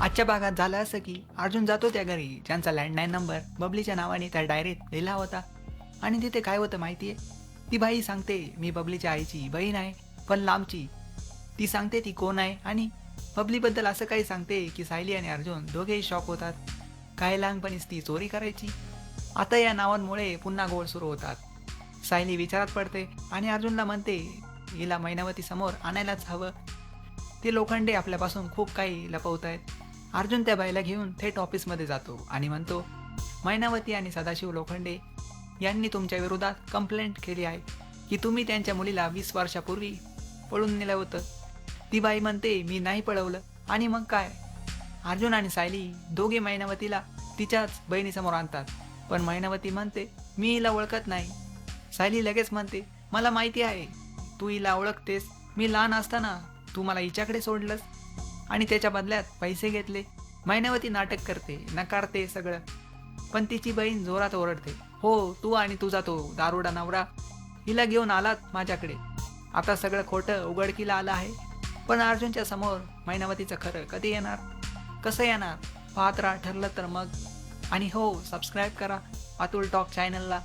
आजच्या भागात झालं असं की अर्जुन जातो त्या घरी. ज्यांचा लँडलाईन नंबर बबलीच्या नावाने त्या डायरीत लिहिला होता. आणि तिथे काय होतं माहिती आहे ती बाई सांगते मी बबलीच्या आईची बहीण आहे पण लांबची. ती सांगते ती कोण आहे? आणि बबलीबद्दल असं काही सांगते की सायली आणि अर्जुन दोघेही शॉक होतात. काय लहानपणीच ती चोरी करायची. आता या नावांमुळे पुन्हा गोळ सुरू होतात. सायली विचारात पडते आणि अर्जुनला म्हणते हिला महिनावती समोर आणायलाच हवं. ते लोखंडे आपल्यापासून खूप काही लपवत आहेत अर्जुन त्या बाईला घेऊन थेट ऑफिसमध्ये जातो आणि म्हणतो मैनावती आणि सदाशिव लोखंडे यांनी तुमच्या विरोधात कंप्लेंट केली आहे की तुम्ही त्यांच्या मुलीला वीस वर्षापूर्वी पळून नेलं होतं. ती बाई म्हणते मी नाही पळवलं. आणि मग काय? अर्जुन आणि सायली दोघे मैनावतीला तिच्याच बहिणीसमोर आणतात. पण मैनावती म्हणते मी हिला ओळखत नाही. सायली लगेच म्हणते मला माहिती आहे तू हिला ओळखतेस. मी लहान असताना तू मला हिच्याकडे सोडलंस. आणि त्याच्या बदल्यात पैसे घेतले. महिन्यावरती नाटक करते नकारते सगळं. पण तिची बहीण जोरात ओरडते हो तू आणि तुझा तो दारुडा नवरा हिला घेऊन आलात माझ्याकडे. आता सगळं खोटं उघडकीला आलं आहे. पण अर्जुनच्या समोर महिनावतीचं खरं कधी येणार? कसं येणार? पाहत राहा ठरलं तर मग. आणि हो सबस्क्राईब करा अतुल टॉक चॅनलला